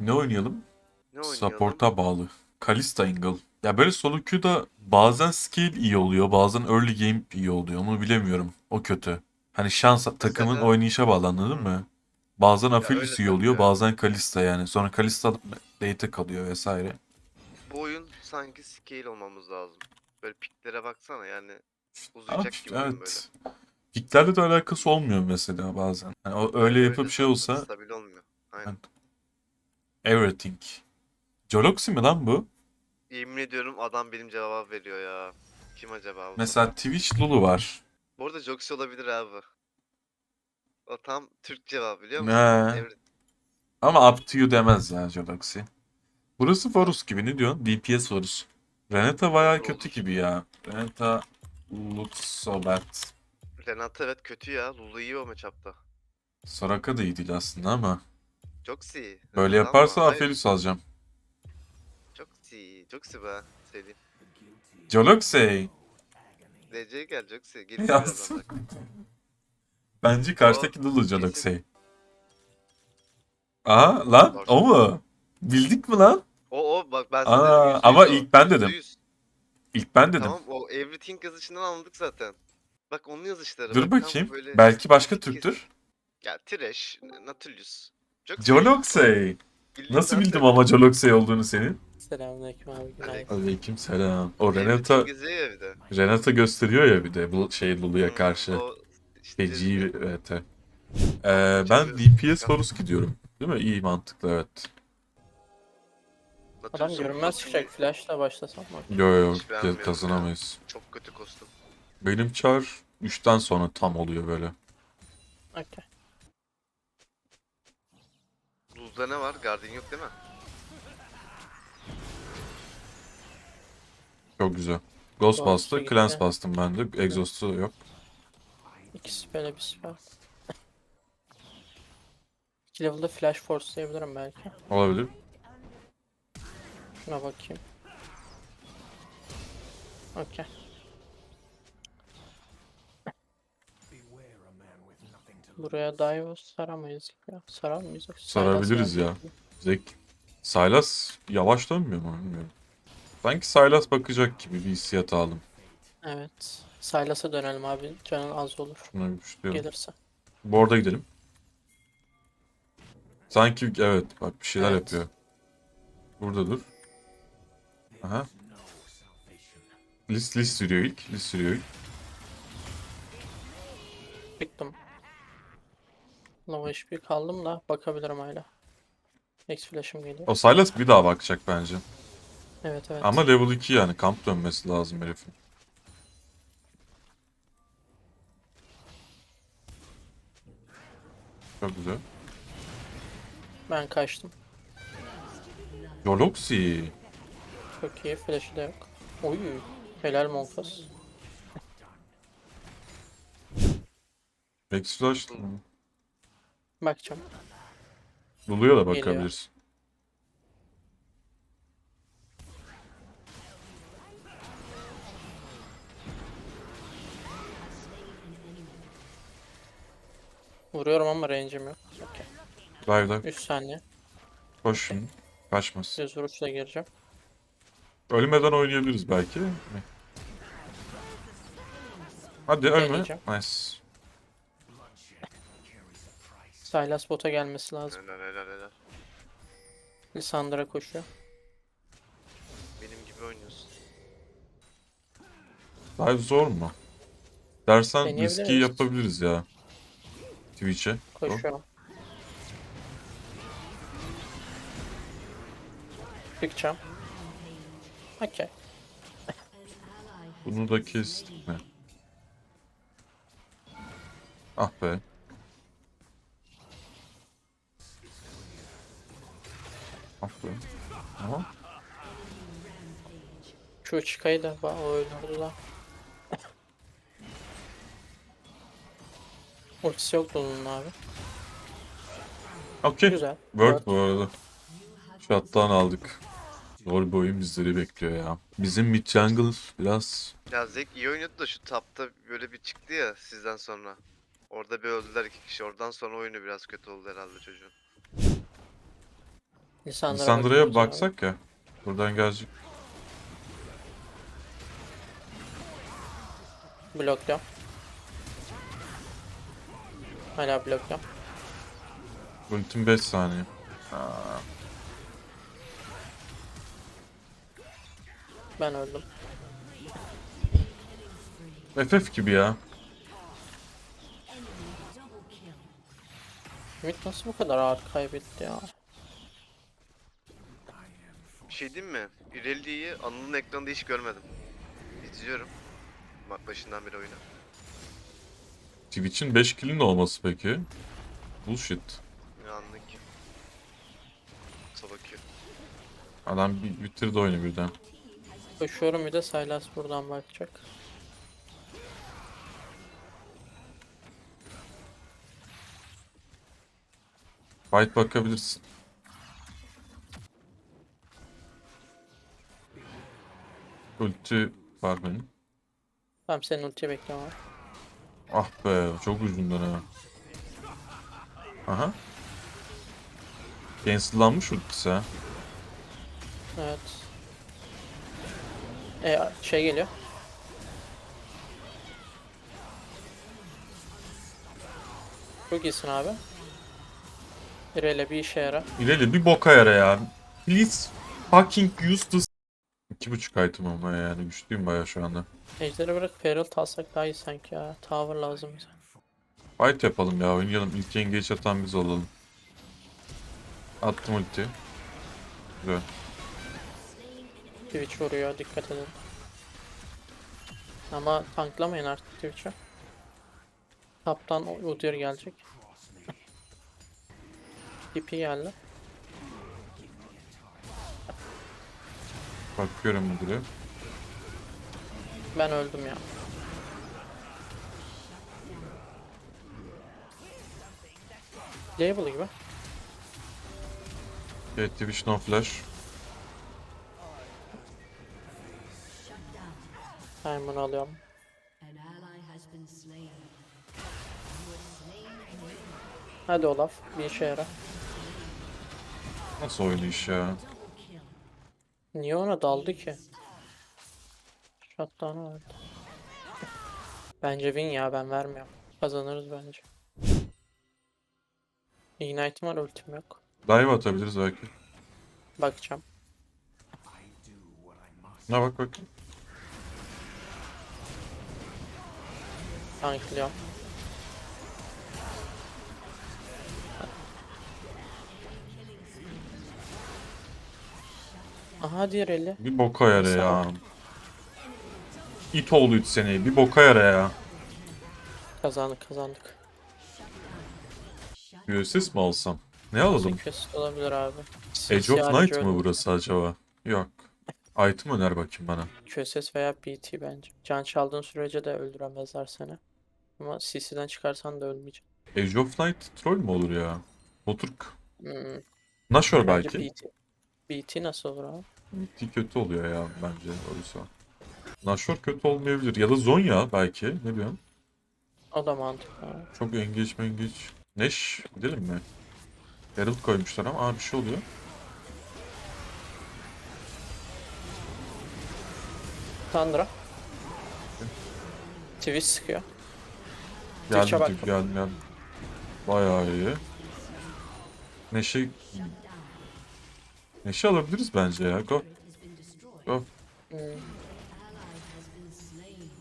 Ne oynayalım? Ne oynayalım? Support'a bağlı. Kalista Angle. Ya böyle solo queue'da bazen skill iyi oluyor, bazen early game iyi oluyor. Onu bilemiyorum. O kötü. Hani şans takımın Mesela- oynayışa bağlı anladın mı? Bazen öyle Aphelios iyi oluyor, bazen Kalista yani. Sonra Kalista late kalıyor vesaire. Bu oyun sanki scale olmamız lazım. Böyle piklere baksana yani uzayacak gibi oyun böyle. evet. Picklerle de alakası olmuyor mesela bazen. Yani öyle yapıp şey olsa Stabil olmuyor. Aynen. Everything. Joloxy mi lan bu? Yemin ediyorum adam benim cevap veriyor ya. Kim acaba bu? Mesela Twitch Lulu var. Bu arada Joxy olabilir abi. O tam Türk cevabı biliyor musun? Ne? Ama up to you demez ya Joloxy. Burası Varus gibi ne diyorsun? DPS Varus. Renata bayağı Olur. kötü gibi ya. Renata looks so bad. Renata evet kötü ya. Lulu iyi o matchup'ta. Soraka da iyi değil aslında ama. Joxy. Böyle yaparsa ama Aphelios alacağım. Joxy. Joxy be. Söyleyeyim. Joloxy. DC'ye gel Joxy. Geliyor Yazsın. Bence karşıdaki Lulu. Joloxy. Aha lan o mu? Bildik mi lan? O o bak ben sana Aa, dedim, ama %100 o. ilk ben dedim. %100. İlk ben dedim. Tamam o everything yazışından anladık zaten. Bak onun yazışları. Dur bak, bakayım. böyle Belki başka Türktür. Ya Thresh, Nautilus. Çok Joloxy. Nasıl bildim ama Joloxy olduğunu senin? Selamünaleyküm abi günaydın. Aleyküm. Selam. O Renata. Renata gösteriyor ya bir de bu şey Lulu'ya karşı. o işte Feci evet. Ee, ben DPS Varus gidiyorum. Değil mi? İyi mantıklı evet. Adam görünmez çıkacak flashla başlasam mı? Yo yo Hiç beğenmiyorum kazanamayız. Çok kötü kostüm. Benim çar 3'ten sonra tam oluyor böyle. Okey. Luz'da ne var? Guardian yok değil mi? Çok güzel. Ghost Ghost bastı, gitti. Clans bastım ben de. Exhaust'u yok. İki spell'e bir spell. İki level'da flash forcelayabilirim belki. Olabilir. Şuna bakayım. Okey. Buraya dive saramayız ya. Sarar mıyız? Sarabiliriz ya. Zek. Sylas yavaş dönmüyor mu? Bilmiyorum. Sanki Sylas bakacak gibi bir hissiyat aldım. Evet. Sylas'a dönelim abi. Canın az olur. Şuna bir düşünüyorum. Gelirse. Bu arada gidelim. Sanki evet bak bir şeyler Evet. yapıyor. Burada dur. Aha. List list sürüyor ilk. List sürüyor ilk. Çıktım. Lava HP kaldım da bakabilirim hala. X flash'ım geliyor. O Sylas bir daha bakacak bence. Evet evet. Ama level 2 yani kamp dönmesi lazım herifin. Çok güzel. Ben kaçtım. Joloxy. Çok iyi. Flash'ı da yok. Oy. Helal Monfos. Rex Flash. Bakacağım. Lulu'ya da Geliyor. bakabilirsin. Vuruyorum ama range'im yok. Okey. Dive dive. 3 saniye. Koş şimdi. Kaçmaz. Düz vuruşla gireceğim. Ölmeden oynayabiliriz belki. Hadi ölme. Deneyeceğim. Nice. Sylas bota gelmesi lazım. Helal helal helal. Lissandra koşuyor. Benim gibi oynuyorsun. Dive zor mu? Dersen Deneyebiliriz. riski yapabiliriz ya. Twitch'e. Koşuyor. Çıkacağım. Okey. Bunu da kestik mi? Ah be. Be. Aha. Şu çıkayı da ba- o öldürdü lan. Ultisi yok bunun abi. Okey. Güzel. Word bu arada. Shot'tan aldık. Zor bir oyun bizleri bekliyor ya. Bizim mid jungle biraz Ya Zek iyi oynuyordu da şu tapta böyle bir çıktı ya sizden sonra. Orada bir öldüler iki kişi. Oradan sonra oyunu biraz kötü oldu herhalde çocuğun. Lissandra'ya Lissandra'ya baksak ya. Buradan gelecek. Blokluyorum. Hala blokluyorum. Ultim 5 saniye. Ben öldüm. FF gibi ya. Ümit nasıl bu kadar ağır kaybetti ya? Şey diyeyim mi? Irelia'yı Anıl'ın ekranında hiç görmedim. İzliyorum. Bak başından beri oyunu. Twitch'in 5 kill'in olması peki? Bullshit. Ne anlık. Sabakıyor. Adam bir bitirdi oyunu birden. Koşuyorum bir de Sylas buradan bakacak. Fight bakabilirsin. Ulti var benim. Tamam senin ultiyi bekliyorum abi. Ah be çok ucundan ha. Aha. Cancellanmış ultisi ha. Evet. E şey geliyor. Çok iyisin abi. Bireyle bir işe yara. İleri bir boka yara ya. Please fucking use this. İki buçuk item ama yani güçlüyüm baya şu anda. Ejderi bırak Feral alsak daha iyi sanki ya. Tower lazım bize. Fight yapalım ya oynayalım. İlk engage atan biz olalım. Attım ulti. Güzel. Twitch vuruyor dikkat edin. Ama tanklamayın artık Twitch'e. Taptan Udyr gelecek. TP geldi. Bakıyorum müdüre. Ben öldüm ya. Label gibi. Evet Twitch no flash. Ben bunu alıyorum. Hadi Olaf bir işe yara. Nasıl oynayış ya? Niye ona daldı ki? Shutdown'u verdi. Bence win ya ben vermiyorum. Kazanırız bence. Ignite'im var ultim yok. Dive atabiliriz belki. Bakacağım. Ne bak bak. Tanklıyorum. Aha diğer eli. Bir boka yara ya. İt oğlu it seni. Bir boka yara ya. Kazandık kazandık. USS mi alsam? Ne alalım? Quest olabilir abi. Age of Night mı burası acaba? Yok. Item öner bakayım bana. QSS veya BT bence. Can çaldığın sürece de öldüremezler seni. Ama CC'den çıkarsan da ölmeyeceksin. Age of Night troll mu olur ya? Oturk. Hmm, Nashor belki. BT. BT nasıl olur abi? BT kötü oluyor ya bence oysa. Nashor kötü olmayabilir. Ya da Zonya belki. Ne diyorsun? O da mantıklı. Çok engeç mengeç. Neş gidelim mi? Herald koymuşlar ama aa bir şey oluyor. Tundra. Twitch sıkıyor. Geldim Twitch'e baktım. geldim. geldim. Bayağı iyi. Neşe... Neşe alabiliriz bence ya. Go. Go. Hmm,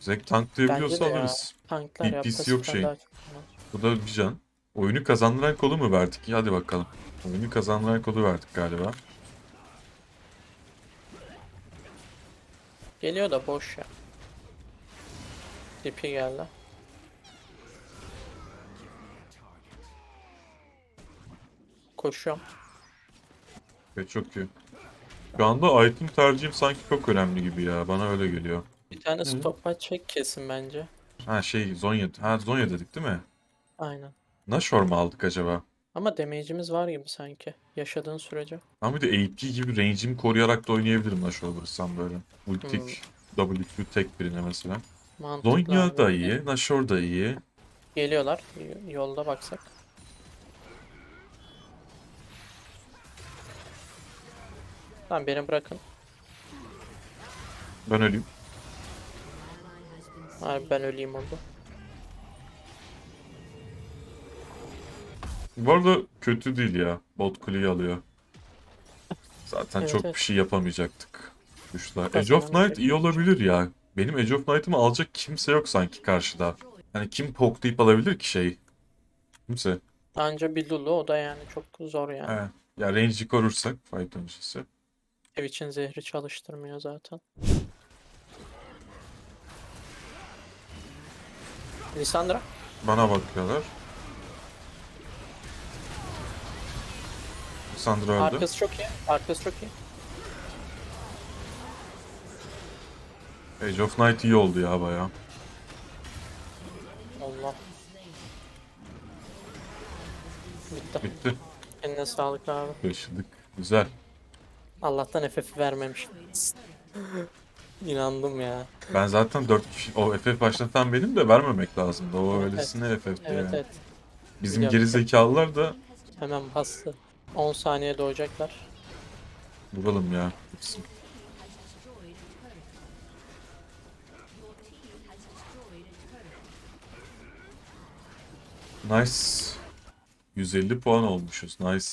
Zek bence tanklayabiliyorsa de ya. alırız. Tanklar ya. Yok pasiften şeyin. daha çok kullanır. Bu da bir can. Oyunu kazandıran kolu mu verdik? Hadi bakalım. Oyunu kazandıran kolu verdik galiba. Geliyor da boş ya. Tipi geldi. Koşuyorum. Ve çok iyi. Şu anda item tercihim sanki çok önemli gibi ya. Bana öyle geliyor. Bir tane stopwatch çek kesin bence. Ha şey Zonya. Ha Zonya dedik değil mi? Aynen. Nashor mu aldık acaba? Ama damage'imiz var gibi sanki. Yaşadığın sürece. Ama bir de AP gibi range'imi koruyarak da oynayabilirim Nashor alırsam böyle. Ultik, WQ tek birine mesela. Mantıklı Zonya da iyi, Nashor da iyi. Geliyorlar. y- Yolda baksak. Tamam beni bırakın. Ben öleyim. Hayır ben öleyim oldu. Bu arada kötü değil ya. Bot kuleyi alıyor. Zaten Evet, çok evet. bir şey yapamayacaktık. Güçler. Age of Night iyi olabilir ya. Benim Age of Knight'ımı alacak kimse yok sanki karşıda. Yani kim poklayıp alabilir ki şey? Kimse. Anca bir Lulu o da yani çok zor yani. He. Ya range'i korursak fight öncesi. Ev için zehri çalıştırmıyor zaten. Lisandra. Bana bakıyorlar. Sandra öldü. Arkası çok iyi. Arkası çok iyi. Age of Night iyi oldu ya baya. Allah. Bitti. Bitti. Eline sağlık abi. Yaşadık. Güzel. Allah'tan FF vermemiş. İnandım ya. Ben zaten 4 kişi... O FF başlatan benim de vermemek lazımdı. O Evet, öylesine FF'ti Evet yani. evet. Bizim Biliyorum. geri zekalılar da Hemen bastı. 10 saniye doğacaklar. vuralım ya. Gitsin. Nice. 150 puan olmuşuz. Nice.